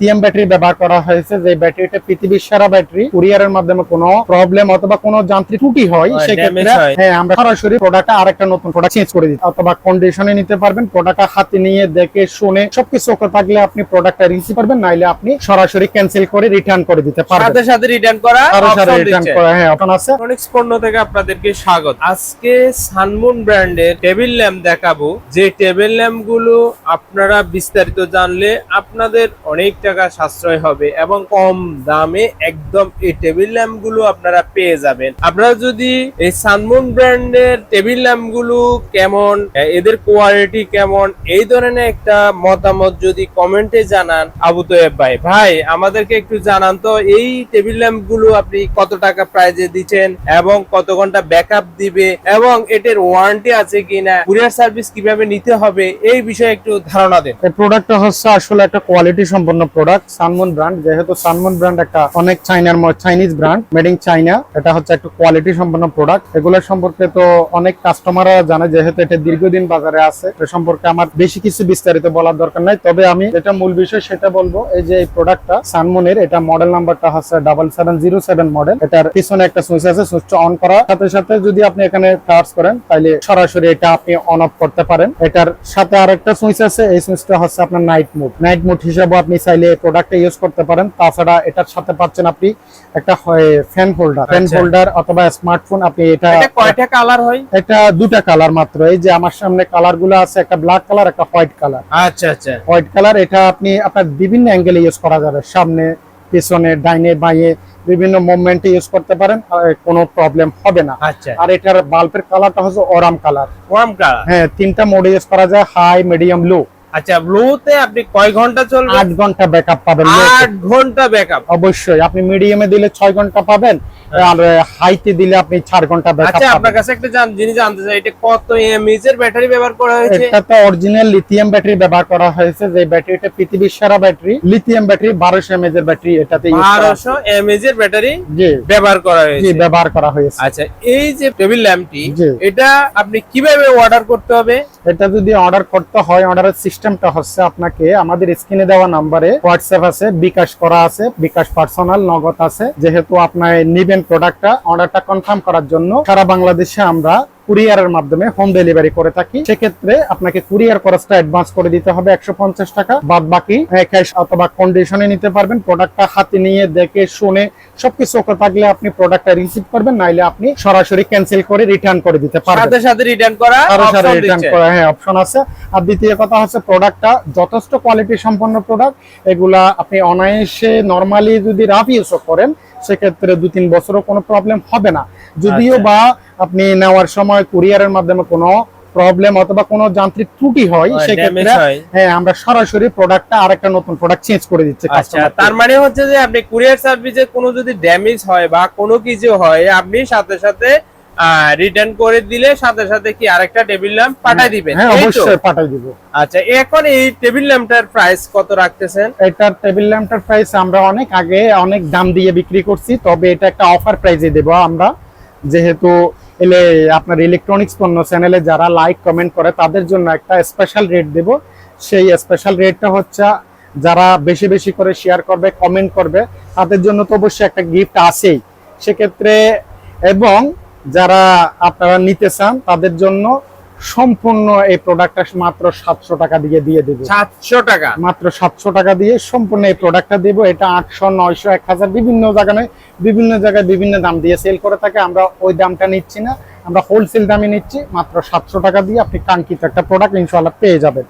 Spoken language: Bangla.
লিথিয়াম ব্যাটারি ব্যবহার করা হয়েছে যে ব্যাটারিটা পৃথিবীর সেরা ব্যাটারি কুরিয়ারের মাধ্যমে কোনো প্রবলেম অথবা কোনো যান্ত্রিক ত্রুটি হয় সেক্ষেত্রে হ্যাঁ। আমরা সরাসরি প্রোডাক্ট আরেকটা নতুন প্রোডাক্ট চেঞ্জ করে দিই অথবা কন্ডিশনে নিতে পারবেন প্রোডাক্ট হাতে নিয়ে দেখে শুনে সবকিছু ওকে থাকলে আপনি প্রোডাক্টটা রিসিভ করবেন নাইলে আপনি সরাসরি ক্যান্সেল করে রিটার্ন করে দিতে সাথে পারবেন। সাথে সাথে রিটার্ন করা সরাসরি option রিটার্ন করা হ্যাঁ অপশন আছে। ইলেকট্রনিক্স পণ্য থেকে আপনাদেরকে স্বাগত। আজকে সানমুন ব্র্যান্ডের টেবিল ল্যাম্প দেখাবো। যে টেবিল ল্যাম্পগুলো আপনারা বিস্তারিত জানলে আপনাদের অনেক টাকা সাশ্রয় হবে এবং কম দামে একদম এই টেবিল ল্যাম্পগুলো আপনারা পেয়ে যাবেন। আপনারা যদি এই সানমুন ব্র্যান্ডের টেবিল ল্যাম্পগুলো কেমন, এদের কোয়ালিটি কেমন, এই ধরনের একটা মতামত যদি কমেন্টে জানান আবু তোয়েব ভাই। ভাই, আমাদেরকে একটু জানান তো, এই টেবিল ল্যাম্পগুলো আপনি কত টাকা প্রাইজে দিচ্ছেন এবং কত ঘণ্টা ব্যাকআপ দিবে এবং এটার ওয়ারেন্টি আছে কিনা কুরিয়ার সার্ভিস কীভাবে নিতে হবে, এই বিষয়ে একটু ধারণা দেন। প্রোডাক্টটা হচ্ছে আসলে একটা কোয়ালিটি সম্পন্ন প্রোডাক্ট সানমুন ব্র্যান্ড যেহেতু সানমুন ব্র্যান্ড একটা অনেক চাইনার Chinese brand made in China এটা হচ্ছে একটা কোয়ালিটি সম্পন্ন প্রোডাক্ট এগুলোর সম্পর্কে তো অনেক কাস্টমাররা জানে, যেহেতু এটা দীর্ঘদিন বাজারে আছে। এ সম্পর্কে আমার বেশি কিছু বিস্তারিত বলার দরকার নাই। তবে আমি যেটা মূল বিষয় সেটা বলব, এই যে এই প্রোডাক্টটা সানমুনের এটা মডেল নাম্বারটা হচ্ছে double seven zero seven model এটার পিছনে একটা সুইচ আছে সুইচটা অন করার সাথে সাথে যদি আপনি এখানে টাচ করেন তাহলে সরাসরি এটা আপনি অন অফ করতে পারেন। এটার সাথে আরেকটা সুইচ আছে, এই সুইচটা হচ্ছে আপনার নাইট মোড নাইট মোড হিসেবে আপনি চাইলে প্রোডাক্টটা ইউজ করতে পারেন তাছাড়া এটার সাথে পাচ্ছেন আপনি একটা ফ্যান হোল্ডার ফ্যান। হোল্ডার অথবা স্মার্টফোন আপনি এটা কয়টা কালার হয়? এটা দুটা কালার মাত্র। এই যে আমার সামনে কালারগুলো আছে একটা ব্ল্যাক কালার একটা হোয়াইট কালার আচ্ছা আচ্ছা। হোয়াইট কালার এটা আপনি আপনার বিভিন্ন অ্যাঙ্গেলে ইউজ করা যাবে। সামনে পিছনে ডাইনে বাইয়ে বিভিন্ন মুভমেন্টে ইউজ করতে পারেন কোনো প্রবলেম হবে না। আচ্ছা। আর এটার বাল্বের কালারটা হচ্ছে অরাম কালার ওয়ার্ম কালার হ্যাঁ তিনটা মোডে ইউজ করা যায় হাই মিডিয়াম লো আচ্ছা ব্লুতে আপনি কয় ঘণ্টা চলবে? আট ঘণ্টা ব্যাকআপ পাবেন। আট ঘণ্টা ব্যাকআপ অবশ্যই আপনি মিডিয়ামে দিলে ছয় ঘণ্টা পাবেন। আর হাইতে দিলে আপনি চার ঘণ্টা ব্যাকআপ আচ্ছা আপনার কাছে একটা জান- জিনিস জানতে চাই এটা কত এমএইচ এর ব্যাটারি ব্যবহার করা হয়েছে? এটা তো অরিজিনাল লিথিয়াম ব্যাটারি ব্যবহার করা হয়েছে যে ব্যাটারিটা পৃথিবীর সেরা ব্যাটারি লিথিয়াম ব্যাটারি বারোশো এমএজ এর ব্যাটারি এটাতে use করা আছে। বারোশো এমএইচ এর ব্যাটারি ব্যবহার করা জি ব্যবহার করা হয়েছে। আচ্ছা এই যে টেবিল ল্যাম্পটি এটা আপনি কীভাবে অর্ডার করতে হবে? এটা যদি অর্ডার করতে হয় অর্ডারের সিস্টেমটা হচ্ছে আপনাকে আমাদের স্ক্রিনে দেওয়া নাম্বারে হোয়াটসঅ্যাপ আছে বিকাশ করা আছে বিকাশ পার্সোনাল নগদ আছে। যেহেতু আপনার নিবেন প্রোডাক্টটা অর্ডারটা কনফার্ম করার জন্য সারা বাংলাদেশে আমরা কুরিয়ারের মাধ্যমে হোম ডেলিভারি করে থাকি। সেক্ষেত্রে আপনাকে কুরিয়ার খরচটা অ্যাডভান্স করে দিতে হবে একশো পঞ্চাশ টাকা। বাদ বাকি ক্যাশ অথবা কন্ডিশনে নিতে পারবেন। প্রোডাক্টটা হাতে নিয়ে দেখে শুনে সবকিছু ওকে থাকলে আপনি প্রোডাক্টটা রিসিভ করবেন নাইলে আপনি সরাসরি ক্যান্সেল করে রিটার্ন করে দিতে পারবেন। সাথে সাথে রিটার্ন করা সরাসরি রিটার্ন করা হ্যাঁ অপশন আছে। আর দ্বিতীয় কথা হচ্ছে প্রোডাক্টটা যথেষ্ট কোয়ালিটি সম্পন্ন প্রোডাক্ট এগুলা আপনি অনায়াসে নরমালি যদি রাফ ইউজ করেন সেক্ষেত্রে দু তিন বছরও কোনো প্রবলেম হবে না। যদিও আচ্ছা। বা আপনি নেওয়ার সময় কুরিয়ারের মাধ্যমে কোনো প্রবলেম অথবা কোনো যান্ত্রিক ত্রুটি হয় সেক্ষেত্রে হ্যাঁ। আমরা সরাসরি প্রোডাক্টটা আরেকটা নতুন প্রোডাক্ট চেঞ্জ করে দিচ্ছি আচ্ছা তার মানে হচ্ছে যে আপনি কুরিয়ার সার্ভিসে কোনো যদি ড্যামেজ হয় বা কোনো কিছু হয় আপনি সাথে সাথে রিটার্ন করে দিলে সাথে সাথে কি আরেকটা টেবিল ল্যাম্প পাঠাই দিবেন? হ্যাঁ? অবশ্যই পাঠাই দিব। আচ্ছা এখন এই টেবিল ল্যাম্পটার প্রাইস কত রাখতেছেন? এটার টেবিল ল্যাম্পটার প্রাইস আমরা অনেক আগে অনেক দাম দিয়ে বিক্রি করছি তবে এটা একটা অফার প্রাইসে দেবো আমরা। যেহেতু এলে আপনার ইলেকট্রনিক্স পণ্য চ্যানেলে যারা লাইক কমেন্ট করে তাদের জন্য একটা স্পেশাল রেট দেব। সেই স্পেশাল রেটটা হচ্ছে যারা বেশি বেশি করে শেয়ার করবে কমেন্ট করবে তাদের জন্য তো অবশ্যই একটা গিফট আছেই। সেক্ষেত্রে এবং যারা আপনারা নিতে চান তাদের জন্য সম্পূর্ণ এই প্রোডাক্টটা মাত্র সাতশো টাকা দিয়ে দিয়ে দেবো। সাতশো টাকা? মাত্র সাতশো টাকা দিয়ে সম্পূর্ণ এই প্রোডাক্টটা দেবো। এটা আটশো নয়শো এক হাজার বিভিন্ন জায়গায় বিভিন্ন জায়গায় বিভিন্ন দাম দিয়ে সেল করে থাকে। আমরা ওই দামটা নিচ্ছি না। আমরা হোলসেল দামে নিচ্ছি। মাত্র সাতশো টাকা দিয়ে আপনি কাঙ্ক্ষিত একটা প্রোডাক্ট ইনশাল্লাহ পেয়ে যাবেন।